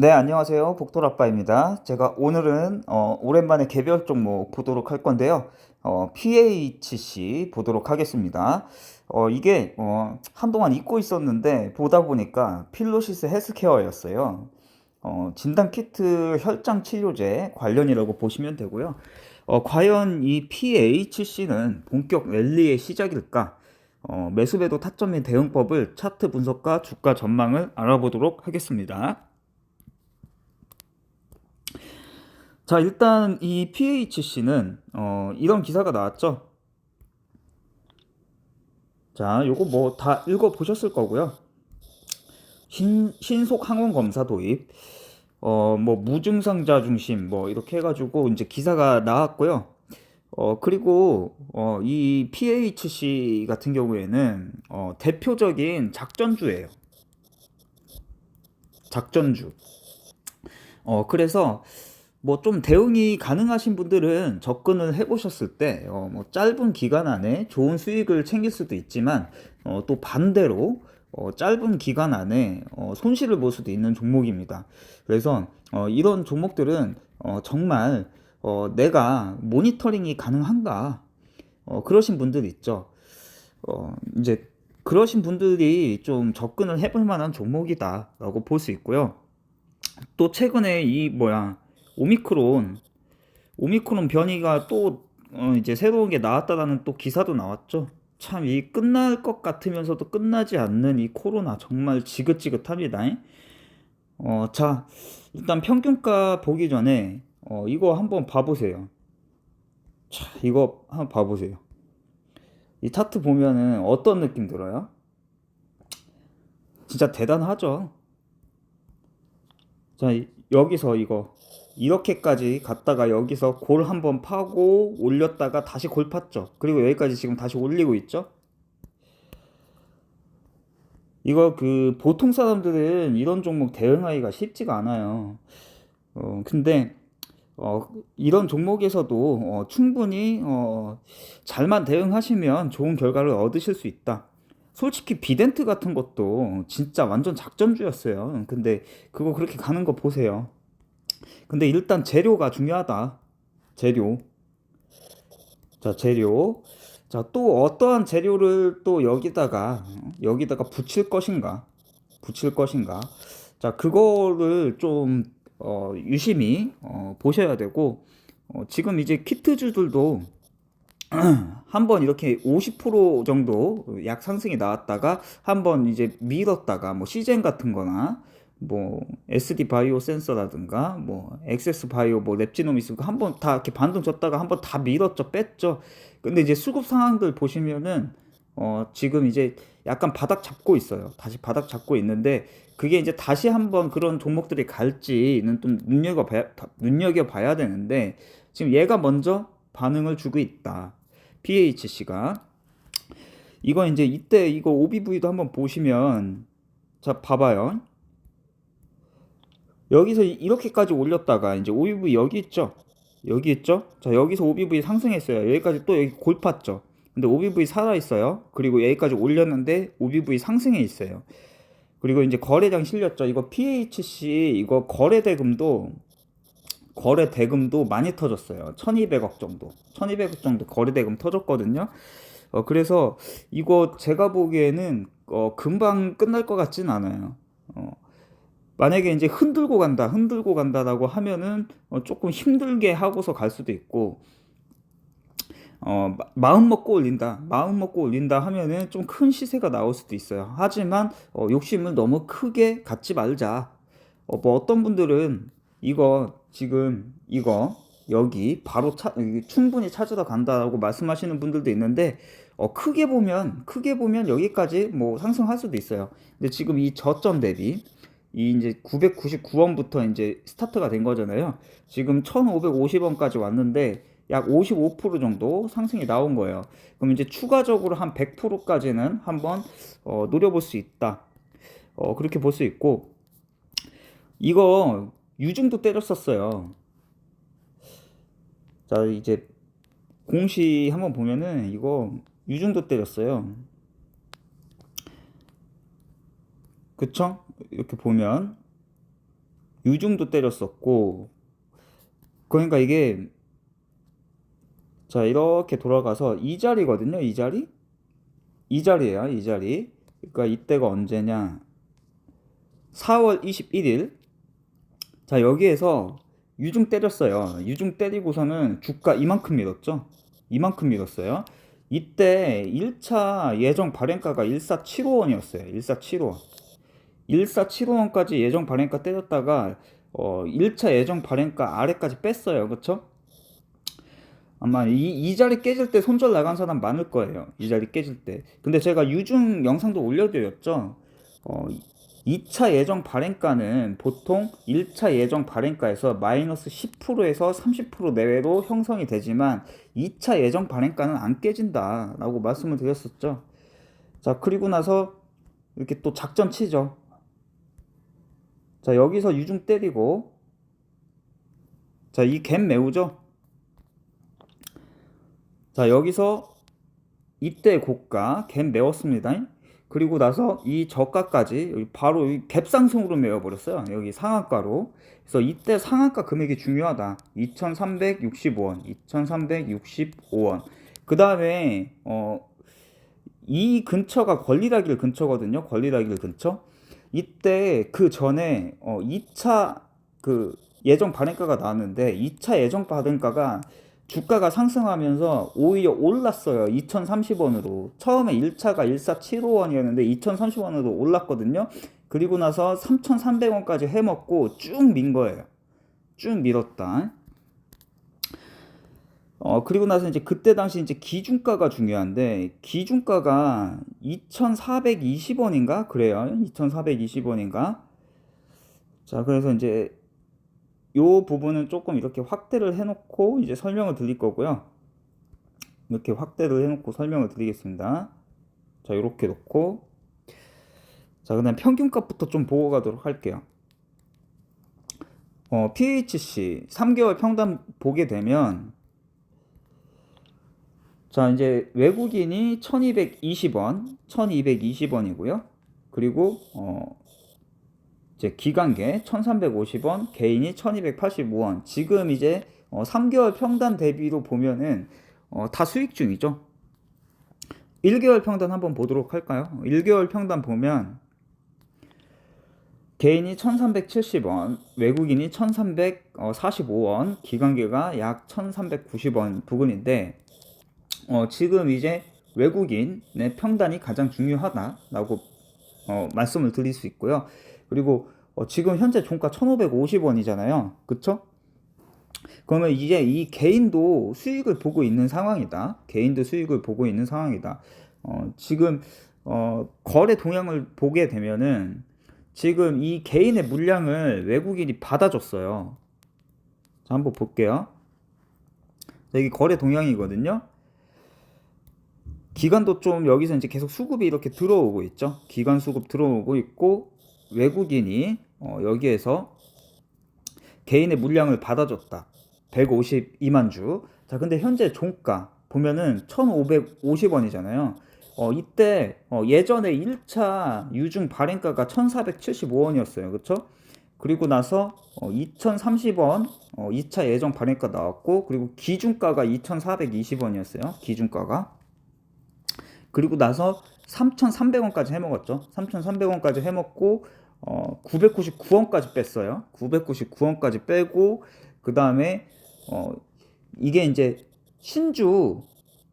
네, 안녕하세요. 복돌아빠입니다. 제가 오늘은 어, 오랜만에 개별 종목 보도록 할 건데요. 어, PHC 보도록 하겠습니다. 어, 이게 어, 한동안 잊고 있었는데 보다 보니까 필로시스 헬스케어였어요. 어, 진단 키트 혈장 치료제 관련이라고 보시면 되고요. 어, 과연 이 PHC는 본격 랠리의 시작일까? 어, 매수매도 타점 및 대응법을 차트 분석과 주가 전망을 알아보도록 하겠습니다. 자, 일단 이 PHC는 어, 이런 기사가 나왔죠. 자, 요거 뭐 다 읽어 보셨을 거고요. 신, 신속 항원 검사 도입, 어, 뭐 무증상자 중심, 뭐 이렇게 해 가지고 이제 기사가 나왔고요. 어, 그리고 어, 이 PHC 같은 경우에는 어, 대표적인 작전주예요. 작전주. 어, 그래서 뭐 좀 대응이 가능하신 분들은 접근을 해보셨을 때, 어, 뭐 짧은 기간 안에 좋은 수익을 챙길 수도 있지만, 어, 또 반대로, 어, 짧은 기간 안에 어, 손실을 볼 수도 있는 종목입니다. 그래서 어, 이런 종목들은 어, 정말 어, 내가 모니터링이 가능한가? 어, 그러신 분들 있죠. 어, 이제 그러신 분들이 좀 접근을 해볼 만한 종목이다라고 볼 수 있고요. 또 최근에 이 뭐야 오미크론 오미크론 변이가 또 어, 이제 새로운 게 나왔다라는 또 기사도 나왔죠. 참 이 끝날 것 같으면서도 끝나지 않는 이 코로나 정말 지긋지긋합니다. 어, 자, 일단 평균가 보기 전에 어, 이거 한번 봐보세요. 자, 이거 한번 봐보세요. 이 차트 보면은 어떤 느낌 들어요? 진짜 대단하죠. 자, 이- 여기서 이거 이렇게까지 갔다가 여기서 골 한번 파고 올렸다가 다시 골 팠죠. 그리고 여기까지 지금 다시 올리고 있죠. 이거 그 보통 사람들은 이런 종목 대응하기가 쉽지가 않아요. 어, 근데 어, 이런 종목에서도 어, 충분히 어, 잘만 대응하시면 좋은 결과를 얻으실 수 있다. 솔직히 비덴트 같은 것도 진짜 완전 작전주였어요. 근데 그거 그렇게 가는 거 보세요. 근데 일단 재료가 중요하다. 재료. 자, 재료. 자, 또 어떠한 재료를 또 여기다가 어, 여기다가 붙일 것인가? 붙일 것인가? 자, 그거를 좀 어, 유심히 어, 보셔야 되고 어, 지금 이제 키트주들도 한번 이렇게 50% 정도 약 상승이 나왔다가 한번 이제 밀었다가 뭐 시젠 같은 거나 뭐 SD 바이오 센서라든가 뭐 엑세스 바이오 뭐 랩지노미스 한번 다 이렇게 반등 줬다가 한번 다 밀었죠 뺐죠. 근데 이제 수급 상황들 보시면은 어 지금 이제 약간 바닥 잡고 있어요. 다시 바닥 잡고 있는데 그게 이제 다시 한번 그런 종목들이 갈지는 좀 눈여겨 봐야, 눈여겨 봐야 되는데 지금 얘가 먼저 반응을 주고 있다. PHC가. 이거 이제 이때 이거 OBV도 한번 보시면 자 봐봐요 여기서 이렇게까지 올렸다가 이제 OBV 여기 있죠 여기 있죠 자 여기서 OBV 상승했어요 여기까지 또 여기 골 팠죠 근데 OBV 살아 있어요 그리고 여기까지 올렸는데 OBV 상승해 있어요 그리고 이제 거래량 실렸죠 이거 PHC 이거 거래 대금도 거래 대금도 많이 터졌어요. 1200억 정도. 1200억 정도 거래 대금 터졌거든요. 어, 그래서 이거 제가 보기에는 어, 금방 끝날 것 같진 않아요. 어, 만약에 이제 흔들고 간다, 흔들고 간다라고 하면은 어, 조금 힘들게 하고서 갈 수도 있고, 어, 마- 마음 먹고 올린다, 마음 먹고 올린다 하면은 좀 큰 시세가 나올 수도 있어요. 하지만 어, 욕심을 너무 크게 갖지 말자. 어, 뭐 어떤 분들은 이거 지금 이거 여기 바로 차, 충분히 찾으러 간다라고 말씀하시는 분들도 있는데 어, 크게 보면 크게 보면 여기까지 뭐 상승할 수도 있어요. 근데 지금 이 저점 대비 이 이제 999원부터 이제 스타트가 된 거잖아요. 지금 1,550원까지 왔는데 약 55% 정도 상승이 나온 거예요. 그럼 이제 추가적으로 한 100%까지는 한번 어, 노려볼 수 있다. 어, 그렇게 볼 수 있고 이거 유증도 때렸었어요. 자, 이제 공시 한번 보면은 이거 유증도 때렸어요. 그쵸? 이렇게 보면 유중도 때렸었고 그러니까 이게 자 이렇게 돌아가서 이 자리거든요 이 자리? 이 자리에요 이 자리. 그러니까 이때가 언제냐? 4월 21일 자 여기에서 유중 때렸어요. 유중 때리고서는 주가 이만큼 밀었죠? 이만큼 밀었어요. 이때 1차 예정 발행가가 1475원이었어요. 1475원 1475원까지 예정 발행가 때렸다가 어 1차 예정 발행가 아래까지 뺐어요 그쵸 아마 이, 이 자리 깨질 때 손절 나간 사람 많을 거예요. 이 자리 깨질 때. 근데 제가 유중 영상도 올려드렸죠. 어, 2차 예정 발행가는 보통 1차 예정 발행가에서 마이너스 10%에서 30% 내외로 형성이 되지만 2차 예정 발행가는 안 깨진다 라고 말씀을 드렸었죠. 자, 그리고 나서 이렇게 또 작전 치죠. 자, 여기서 유중 때리고 자, 이갭 메우죠. 자 여기서 이때 고가 갭 메웠습니다. 그리고 나서 이 저가까지 바로 갭 상승으로 메워버렸어요. 여기 상한가로. 그래서 이때 상한가 금액이 중요하다. 2,365원, 2,365원. 그 다음에 어, 이 근처가 권리다길 근처거든요. 권리다길 근처. 이때 그 전에 어, 2차 그 예정 발행가가 나왔는데 2차 예정 발행가가 주가가 상승하면서 오히려 올랐어요. 2030원으로. 처음에 1차가 1475원이었는데 2030원으로 올랐거든요. 그리고 나서 3300원까지 해먹고 쭉 민 거예요. 쭉 밀었다. 어, 그리고 나서 이제 그때 당시 이제 기준가가 중요한데, 기준가가 2420원인가? 그래요. 2420원인가? 자, 그래서 이제 요 부분은 조금 이렇게 확대를 해놓고 이제 설명을 드릴 거고요. 이렇게 확대를 해놓고 설명을 드리겠습니다. 자, 이렇게 놓고 자, 그 다음 평균값부터 좀 보고 가도록 할게요. 어, PHC 3개월 평단 보게 되면 자, 이제 외국인이 1220원, 1220원이고요. 그리고 어, 이제 기간계 1350원, 개인이 1285원. 지금 이제 어, 3개월 평단 대비로 보면은 어, 다 수익 중이죠. 1개월 평단 한번 보도록 할까요? 1개월 평단 보면 개인이 1370원, 외국인이 1345원, 기관계가 약 1390원 부근인데 어, 지금 이제 외국인의 평단이 가장 중요하다라고 어, 말씀을 드릴 수 있고요. 그리고 어, 지금 현재 종가 1,550원이잖아요. 그쵸? 그러면 이제 이 개인도 수익을 보고 있는 상황이다. 개인도 수익을 보고 있는 상황이다. 어, 지금 어, 거래 동향을 보게 되면은 지금 이 개인의 물량을 외국인이 받아줬어요. 자, 한번 볼게요. 자, 여기 거래 동향이거든요. 기간도 좀 여기서 이제 계속 수급이 이렇게 들어오고 있죠. 기간 수급 들어오고 있고 외국인이 어, 여기에서 개인의 물량을 받아줬다. 152만 주. 자, 근데 현재 종가 보면은 1,550원이잖아요. 어, 이때 어, 예전에 1차 유중 발행가가 1,475원이었어요. 그쵸? 그리고 나서 어, 2,030원 어, 2차 예정 발행가 나왔고 그리고 기준가가 2,420원이었어요. 기준가가. 그리고 나서 3,300원까지 해먹었죠. 3,300원까지 해먹고 어, 999원까지 뺐어요. 999원까지 빼고 그 다음에 어, 이게 이제 신주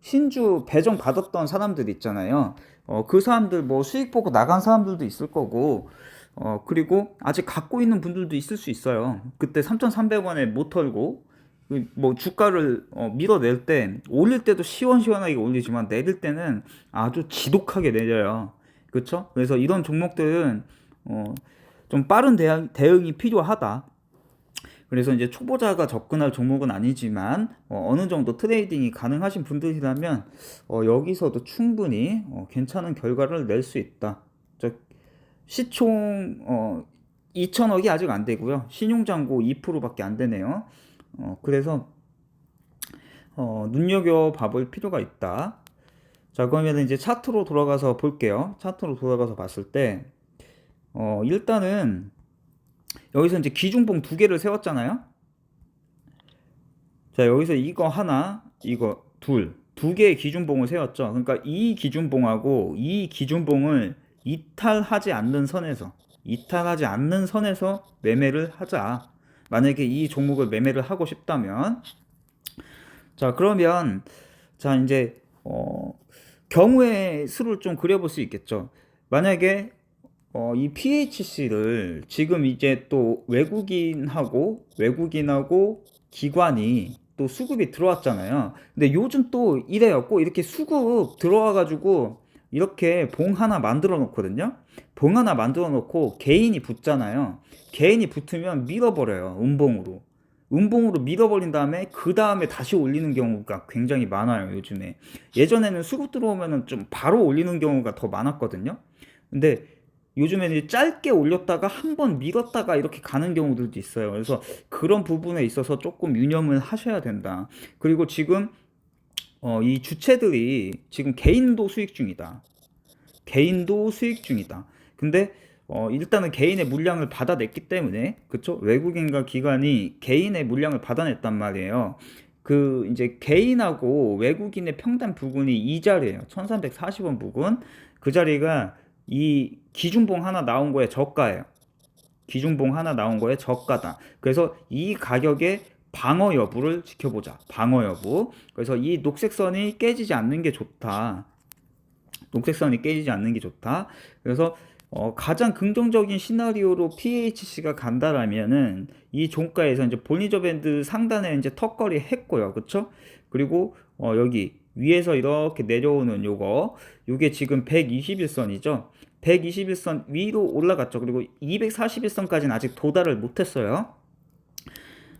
신주 배정 받았던 사람들 있잖아요. 어, 그 사람들 뭐 수익 보고 나간 사람들도 있을 거고 어, 그리고 아직 갖고 있는 분들도 있을 수 있어요. 그때 3,300원에 못 털고 그 뭐 주가를 어, 밀어낼 때 올릴 때도 시원시원하게 올리지만 내릴 때는 아주 지독하게 내려요. 그렇죠? 그래서 이런 종목들은 어, 좀 빠른 대응, 대응이 필요하다. 그래서 이제 초보자가 접근할 종목은 아니지만 어, 느 정도 트레이딩이 가능하신 분들이라면 어, 여기서도 충분히 어, 괜찮은 결과를 낼 수 있다. 저 시총 어, 2천억이 아직 안 되고요. 신용잔고 2%밖에 안 되네요. 어, 그래서 어, 눈여겨 봐볼 필요가 있다. 자, 그러면 이제 차트로 돌아가서 볼게요. 차트로 돌아가서 봤을 때 어, 일단은 여기서 이제 기중봉 두 개를 세웠잖아요. 자, 여기서 이거 하나, 이거 둘, 두 개의 기준봉을 세웠죠. 그러니까 이 기준봉하고 이 기준봉을 이탈하지 않는 선에서 이탈하지 않는 선에서 매매를 하자. 만약에 이 종목을 매매를 하고 싶다면 자, 그러면 자, 이제 어 경우의 수를 좀 그려볼 수 있겠죠. 만약에 어, 이 PHC를 지금 이제 또 외국인하고 외국인하고 기관이 또 수급이 들어왔잖아요. 근데 요즘 또 이래요. 꼭 이렇게 수급 들어와가지고 이렇게 봉 하나 만들어 놓거든요. 봉 하나 만들어 놓고 개인이 붙잖아요. 개인이 붙으면 밀어버려요. 음봉으로. 음봉으로 밀어버린 다음에 그 다음에 다시 올리는 경우가 굉장히 많아요. 요즘에. 예전에는 수급 들어오면은 좀 바로 올리는 경우가 더 많았거든요. 근데 요즘에는 짧게 올렸다가 한 번 밀었다가 이렇게 가는 경우들도 있어요. 그래서 그런 부분에 있어서 조금 유념을 하셔야 된다. 그리고 지금 어, 이 주체들이 지금 개인도 수익 중이다. 개인도 수익 중이다. 근데 어, 일단은 개인의 물량을 받아냈기 때문에 그쵸? 외국인과 기관이 개인의 물량을 받아냈단 말이에요. 그 이제 개인하고 외국인의 평단 부근이 이 자리예요. 1340원 부근. 그 자리가 이 기준봉 하나 나온 거에 저가예요. 기준봉 하나 나온 거에 저가다. 그래서 이 가격의 방어 여부를 지켜보자. 방어 여부. 그래서 이 녹색선이 깨지지 않는 게 좋다. 녹색선이 깨지지 않는 게 좋다. 그래서 어, 가장 긍정적인 시나리오로 PHC가 간다라면은 이 종가에서 이제 볼리저 밴드 상단에 이제 턱걸이 했고요. 그쵸? 그리고 어, 여기 위에서 이렇게 내려오는 요거 요게 지금 121선이죠. 121선 위로 올라갔죠. 그리고 241선까지는 아직 도달을 못했어요.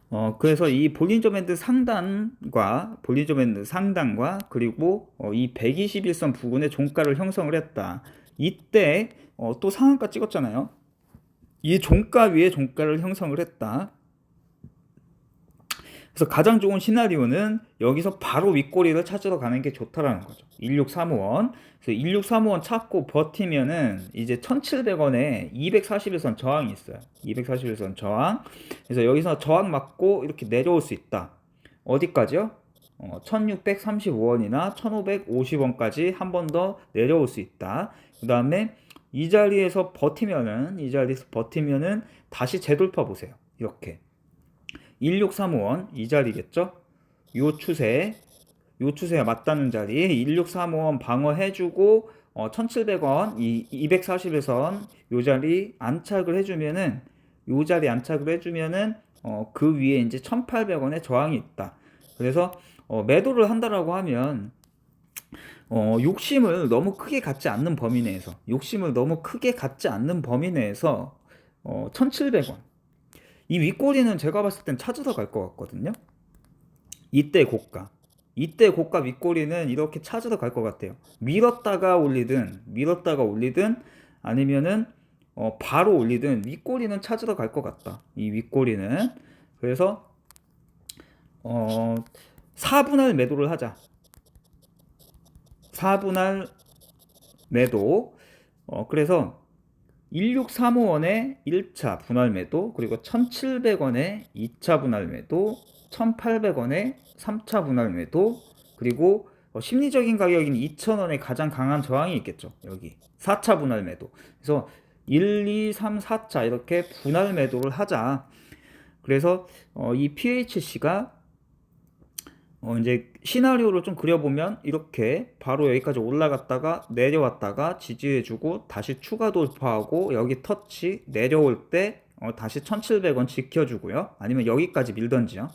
어, 그래서 이 볼린저 밴드 상단과 볼린저 밴드 상단과 그리고 어, 이 121선 부근의 종가를 형성을 했다. 이때 어, 또 상한가 찍었잖아요. 이 종가 위에 종가를 형성을 했다. 그래서 가장 좋은 시나리오는 여기서 바로 윗꼬리를 찾으러 가는 게 좋다라는 거죠. 1635원. 그래서 1635원 찾고 버티면은 이제 1,700원에 241선 저항이 있어요. 241선 저항. 그래서 여기서 저항 맞고 이렇게 내려올 수 있다. 어디까지요? 어, 1635원이나 1550원까지 한 번 더 내려올 수 있다. 그 다음에 이 자리에서 버티면은, 이 자리에서 버티면은 다시 재돌파 보세요. 이렇게. 1635원 이 자리겠죠? 요 추세 요 추세가 맞다는 자리에 1635원 방어해주고 어, 1700원 이 241선 요 자리 안착을 해주면은 요 자리 안착을 해주면은 어, 그 위에 이제 1800원의 저항이 있다. 그래서 어, 매도를 한다라고 하면 어, 욕심을 너무 크게 갖지 않는 범위 내에서 욕심을 너무 크게 갖지 않는 범위 내에서 어, 1700원 이 윗꼬리는 제가 봤을 땐 찾으러 갈 것 같거든요. 이때 고가. 이때 고가 윗꼬리는 이렇게 찾으러 갈 것 같아요. 밀었다가 올리든, 밀었다가 올리든, 아니면은, 어, 바로 올리든, 윗꼬리는 찾으러 갈 것 같다. 이 윗꼬리는. 그래서, 어, 4분할 매도를 하자. 4분할 매도. 어, 그래서 1635원에 1차 분할 매도, 그리고 1700원에 2차 분할 매도, 1800원에 3차 분할 매도, 그리고 어, 심리적인 가격인 2000원에 가장 강한 저항이 있겠죠. 여기 4차 분할 매도. 그래서 1, 2, 3, 4차 이렇게 분할 매도를 하자. 그래서 어, 이 PHC가 어, 이제 시나리오를 좀 그려보면 이렇게 바로 여기까지 올라갔다가 내려왔다가 지지해주고 다시 추가 돌파하고 여기 터치 내려올 때 어, 다시 1700원 지켜주고요. 아니면 여기까지 밀던지요.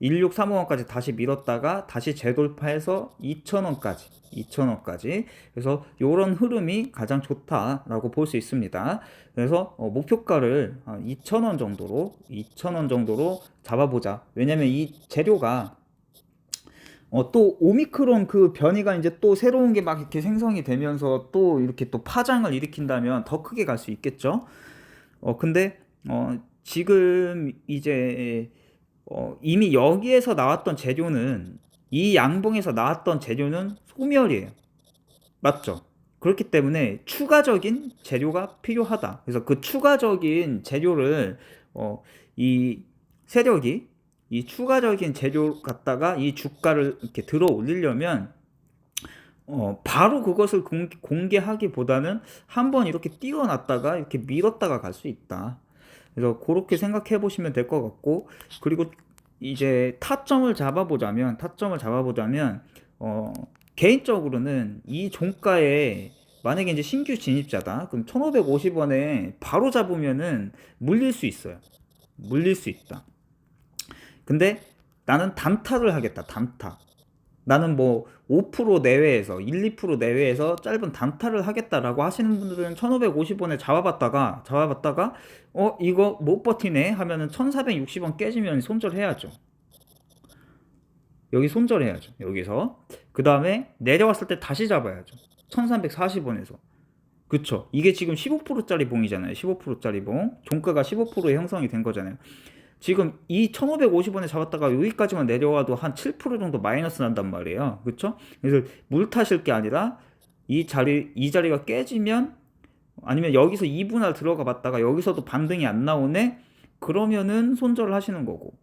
1635원까지 다시 밀었다가 다시 재돌파해서 2000원까지 2000원까지 그래서 이런 흐름이 가장 좋다라고 볼 수 있습니다 그래서 어, 목표가를 2000원 정도로 2000원 정도로 잡아보자 왜냐면 이 재료가 어, 또 오미크론 그 변이가 이제 또 새로운 게 막 이렇게 생성이 되면서 또 이렇게 또 파장을 일으킨다면 더 크게 갈 수 있겠죠. 어, 근데 어, 지금 이제 어, 이미 여기에서 나왔던 재료는 이 양봉에서 나왔던 재료는 소멸이에요. 맞죠? 그렇기 때문에 추가적인 재료가 필요하다. 그래서 그 추가적인 재료를 어, 이 세력이 이 추가적인 재료 갖다가 이 주가를 이렇게 들어 올리려면 어, 바로 그것을 공, 공개하기보다는 한번 이렇게 띄워놨다가 이렇게 밀었다가 갈 수 있다. 그래서 그렇게 생각해 보시면 될 것 같고 그리고 이제 타점을 잡아보자면 타점을 잡아보자면 어, 개인적으로는 이 종가에 만약에 이제 신규 진입자다. 그럼 1550원에 바로 잡으면은 물릴 수 있어요. 물릴 수 있다 근데 나는 단타를 하겠다 단타. 나는 뭐 5% 내외에서 1, 2% 내외에서 짧은 단타를 하겠다라고 하시는 분들은 1550원에 잡아봤다가 잡아봤다가 어 이거 못 버티네 하면은 1460원 깨지면 손절해야죠. 여기 손절해야죠 여기서. 그 다음에 내려왔을 때 다시 잡아야죠 1340원에서. 그쵸? 이게 지금 15%짜리 봉이잖아요 15%짜리 봉. 종가가 15%에 형성이 된 거잖아요 지금 이 1550원에 잡았다가 여기까지만 내려와도 한 7% 정도 마이너스 난단 말이에요. 그쵸? 그래서 물 타실 게 아니라 이 자리 이 자리가 깨지면 아니면 여기서 2분할 들어가 봤다가 여기서도 반등이 안 나오네? 그러면은 손절을 하시는 거고.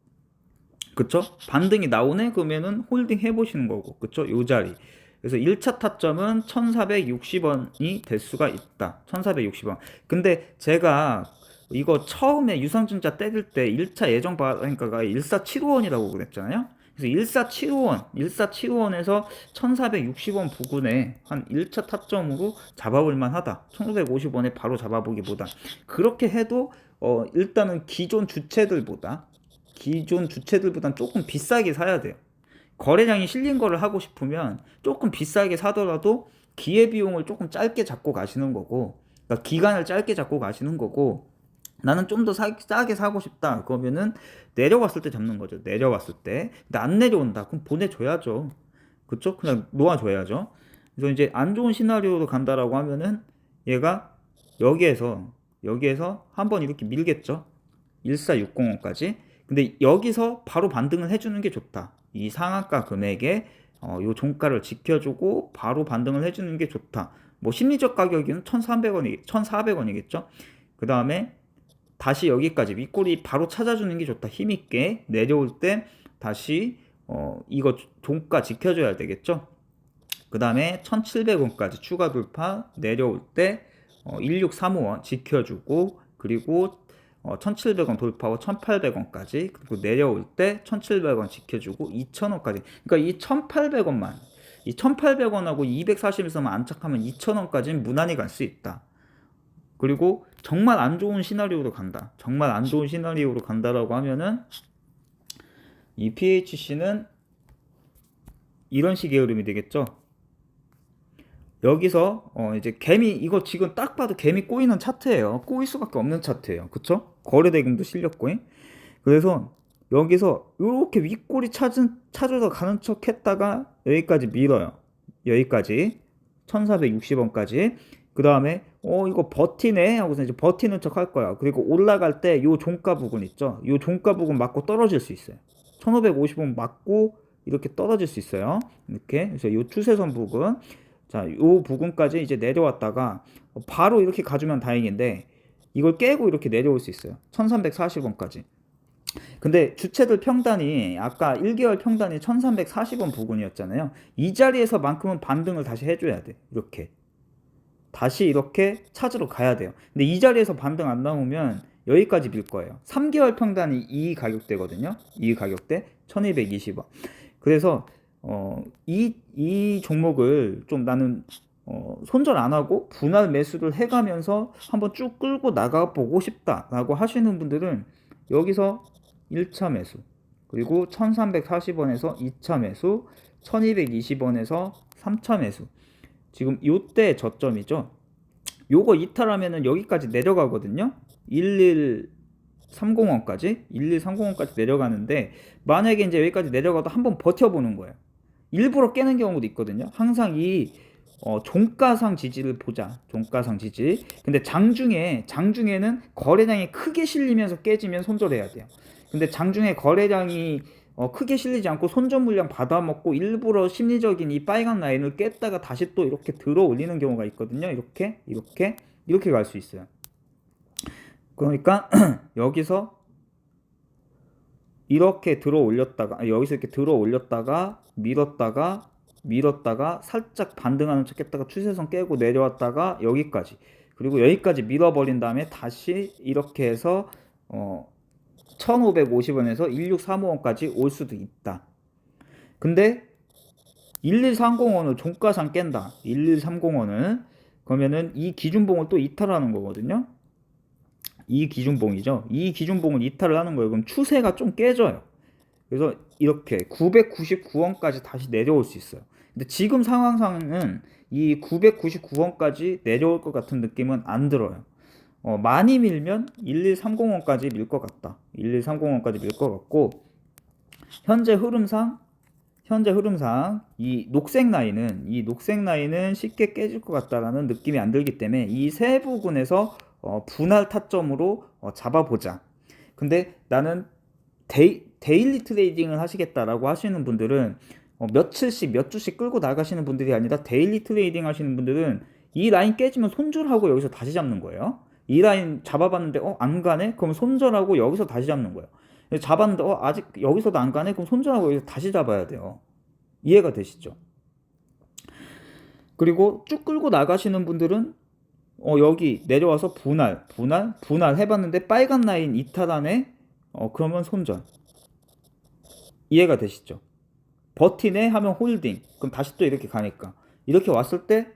그쵸? 반등이 나오네? 그러면은 홀딩 해 보시는 거고. 그쵸? 요 자리. 그래서 1차 타점은 1460원이 될 수가 있다. 1460원. 근데 제가 이거 처음에 유상증자 때릴 때 1차 예정 발행가가 1475원이라고 그랬잖아요? 그래서 1475원 1475원에서 1460원 부근에 한 1차 타점으로 잡아볼 만 하다. 1550원에 바로 잡아보기보다. 그렇게 해도 어 일단은 기존 주체들보다 기존 주체들보단 조금 비싸게 사야 돼요. 거래량이 실린 거를 하고 싶으면 조금 비싸게 사더라도 기회비용을 조금 짧게 잡고 가시는 거고 그러니까 기간을 짧게 잡고 가시는 거고 나는 좀 더 싸게 사고 싶다. 그러면은 내려왔을 때 잡는 거죠. 내려왔을 때. 근데 안 내려온다. 그럼 보내줘야죠. 그쵸? 그냥 놓아줘야죠. 그래서 이제 안 좋은 시나리오로 간다라고 하면은 얘가 여기에서 여기에서 한번 이렇게 밀겠죠? 14605까지. 근데 여기서 바로 반등을 해주는 게 좋다. 이 상한가 금액에 어, 요 종가를 지켜주고 바로 반등을 해주는 게 좋다. 뭐 심리적 가격은 1300원이 1400원이겠죠? 그 다음에 다시 여기까지 윗골이 바로 찾아주는 게 좋다. 힘있게 내려올 때 다시 어 이거 종가 지켜줘야 되겠죠. 그 다음에 1700원까지 추가 돌파 내려올 때 어, 1635원 지켜주고 그리고 어, 1700원 돌파하고 1800원까지 그리고 내려올 때 1700원 지켜주고 2000원까지 그러니까 이 1800원만 이 1800원하고 240에서만 안착하면 2000원까지는 무난히 갈 수 있다. 그리고 정말 안 좋은 시나리오로 간다. 정말 안 좋은 시나리오로 간다라고 하면은 이 PHC는 이런 식의 흐름이 되겠죠. 여기서 어 이제 개미 이거 지금 딱 봐도 개미 꼬이는 차트예요. 꼬일 수밖에 없는 차트예요. 그쵸? 거래 대금도 실렸고. 그래서 여기서 이렇게 윗꼬리 찾은 찾아서 가는 척 했다가 여기까지 밀어요. 여기까지 1460원까지 그 다음에 어 이거 버티네 하고서 이제 버티는 척 할 거야. 그리고 올라갈 때 요 종가 부분 있죠? 요 종가 부분 맞고 떨어질 수 있어요. 1550원 맞고 이렇게 떨어질 수 있어요. 이렇게. 그래서 요 추세선 부분. 자 요 부분까지 이제 내려왔다가 바로 이렇게 가주면 다행인데 이걸 깨고 이렇게 내려올 수 있어요. 1340원까지. 근데 주체들 평단이 아까 1개월 평단이 1340원 부근이었잖아요. 이 자리에서만큼은 반등을 다시 해줘야 돼. 이렇게 다시 이렇게 찾으러 가야 돼요. 근데 이 자리에서 반등 안 나오면 여기까지 빌 거예요. 3개월 평단이 이 가격대거든요. 이 가격대 1220원. 그래서 어, 이, 이 종목을 좀 나는 어, 손절 안 하고 분할 매수를 해가면서 한번 쭉 끌고 나가 보고 싶다라고 하시는 분들은 여기서 1차 매수 그리고 1340원에서 2차 매수 1220원에서 3차 매수 지금 요때 저점이죠. 요거 이탈하면은 여기까지 내려가거든요. 1130원까지 1130원까지 내려가는데 만약에 이제 여기까지 내려가도 한번 버텨보는 거예요. 일부러 깨는 경우도 있거든요. 항상 이 어, 종가상 지지를 보자. 종가상 지지. 근데 장중에 장중에는 거래량이 크게 실리면서 깨지면 손절해야 돼요. 근데 장중에 거래량이 어, 크게 실리지 않고 손전 물량 받아먹고 일부러 심리적인 이 빨간 라인을 깼다가 다시 또 이렇게 들어 올리는 경우가 있거든요. 이렇게, 이렇게, 이렇게 갈 수 있어요. 그러니까 여기서 이렇게 들어 올렸다가 아니, 여기서 이렇게 들어 올렸다가 밀었다가 밀었다가 살짝 반등하는 척 했다가 추세선 깨고 내려왔다가 여기까지 그리고 여기까지 밀어버린 다음에 다시 이렇게 해서 어 1550원에서 1635원까지 올 수도 있다. 근데 11305원을 종가상 깬다. 11305원을 그러면은 이 기준봉을 또 이탈하는 거거든요. 이 기준봉이죠. 이 기준봉을 이탈을 하는 거예요. 그럼 추세가 좀 깨져요. 그래서 이렇게 999원까지 다시 내려올 수 있어요. 근데 지금 상황상은 이 999원까지 내려올 것 같은 느낌은 안 들어요. 어, 많이 밀면 11305원까지 밀 것 같다. 11305원까지 밀 것 같고 현재 흐름상 현재 흐름상 이 녹색 라인은 이 녹색 라인은 쉽게 깨질 것 같다라는 느낌이 안 들기 때문에 이 세 부분에서 어, 분할 타점으로 어, 잡아보자. 근데 나는 데이, 데일리 트레이딩을 하시겠다라고 하시는 분들은 어, 며칠씩 몇 주씩 끌고 나가시는 분들이 아니라 데일리 트레이딩 하시는 분들은 이 라인 깨지면 손절하고 여기서 다시 잡는 거예요. 이 라인 잡아봤는데 어 안 가네? 그럼 손절하고 여기서 다시 잡는 거예요. 잡았는데 어 아직 여기서도 안 가네? 그럼 손절하고 여기서 다시 잡아야 돼요. 이해가 되시죠? 그리고 쭉 끌고 나가시는 분들은 어 여기 내려와서 분할, 분할, 분할 해봤는데 빨간 라인 이탈하네? 어 그러면 손절. 이해가 되시죠? 버티네 하면 홀딩. 그럼 다시 또 이렇게 가니까. 이렇게 왔을 때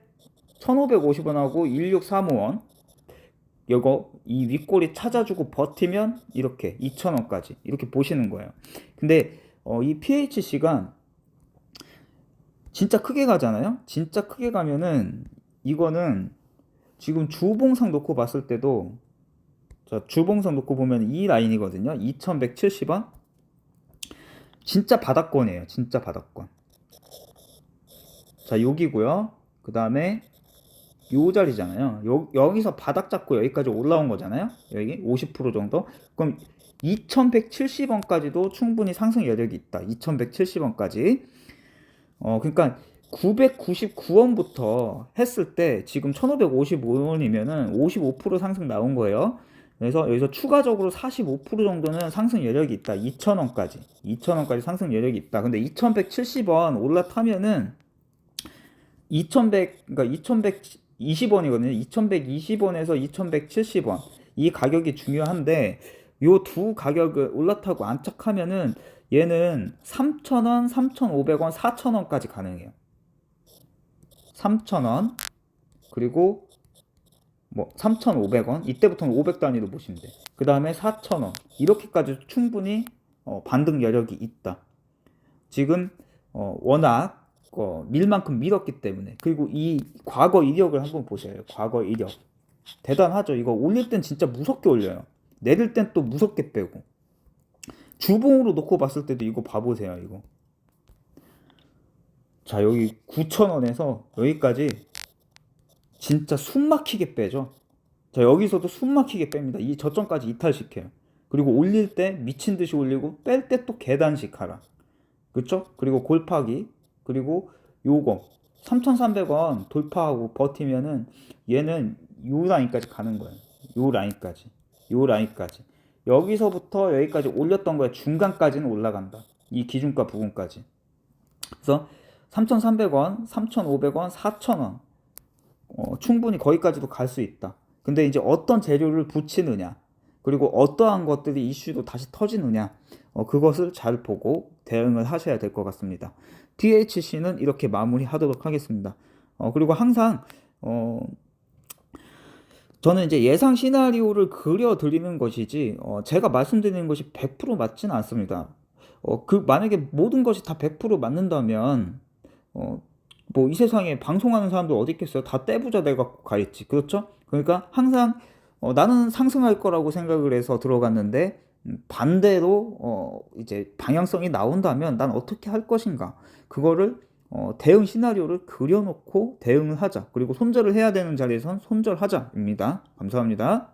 1550원하고 1635원 이거 이 윗꼬리 찾아주고 버티면 이렇게 2,000원까지 이렇게 보시는 거예요. 근데 어, 이 PHC가 진짜 크게 가잖아요. 진짜 크게 가면은 이거는 지금 주봉상 놓고 봤을 때도 자, 주봉상 놓고 보면 이 라인이거든요. 2,170원. 진짜 바닥권이에요. 진짜 바닥권. 자, 여기고요. 그 다음에 요 자리잖아요. 여, 여기서 바닥 잡고 여기까지 올라온 거잖아요. 여기 50% 정도. 그럼 2170원까지도 충분히 상승 여력이 있다. 2170원까지. 어, 그러니까 999원부터 했을 때 지금 1555원이면은 55% 상승 나온 거예요. 그래서 여기서 추가적으로 45% 정도는 상승 여력이 있다. 2,000원까지. 2,000원까지 상승 여력이 있다. 근데 2,170원 올라타면은 2,100, 그러니까 2,120원이거든요. 2,120원에서 2,170원. 이 가격이 중요한데 요 두 가격을 올라타고 안착하면은 얘는 3,000원, 3,500원, 4,000원까지 가능해요. 3,000원 그리고 뭐 3,500원 이때부터는 500 단위로 보시면 돼. 그 다음에 4,000원 이렇게까지 충분히 어, 반등 여력이 있다. 지금 어, 워낙 어, 밀만큼 밀었기 때문에 그리고 이 과거 이력을 한번 보셔요. 과거 이력 대단하죠. 이거 올릴 땐 진짜 무섭게 올려요. 내릴 땐 또 무섭게 빼고 주봉으로 놓고 봤을 때도 이거 봐보세요. 이거 자 여기 9,000원에서 여기까지 진짜 숨 막히게 빼죠. 자, 여기서도 숨 막히게 뺍니다. 이 저점까지 이탈시켜요. 그리고 올릴 때 미친 듯이 올리고 뺄 때 또 계단식 하라. 그쵸? 그리고 골파기. 그리고 요거. 3,300원 돌파하고 버티면은 얘는 요 라인까지 가는 거예요. 요 라인까지. 요 라인까지. 여기서부터 여기까지 올렸던 거에 중간까지는 올라간다. 이 기준가 부분까지. 그래서 3,300원, 3,500원, 4,000원. 어, 충분히 거기까지도 갈 수 있다. 근데 이제 어떤 재료를 붙이느냐, 그리고 어떠한 것들이 이슈도 다시 터지느냐, 어, 그것을 잘 보고 대응을 하셔야 될 것 같습니다. DHC는 이렇게 마무리하도록 하겠습니다. 어, 그리고 항상 어, 저는 이제 예상 시나리오를 그려 드리는 것이지 어, 제가 말씀드리는 것이 100% 맞지는 않습니다. 어, 그 만약에 모든 것이 다 100% 맞는다면 어, 뭐 이 세상에 방송하는 사람들 어디 있겠어요? 다 떼부자 돼갖고 가 있지. 그렇죠? 그러니까 항상 어, 나는 상승할 거라고 생각을 해서 들어갔는데 음, 반대로 어, 이제 방향성이 나온다면 난 어떻게 할 것인가? 그거를 어, 대응 시나리오를 그려놓고 대응을 하자. 그리고 손절을 해야 되는 자리에선 손절하자입니다. 감사합니다.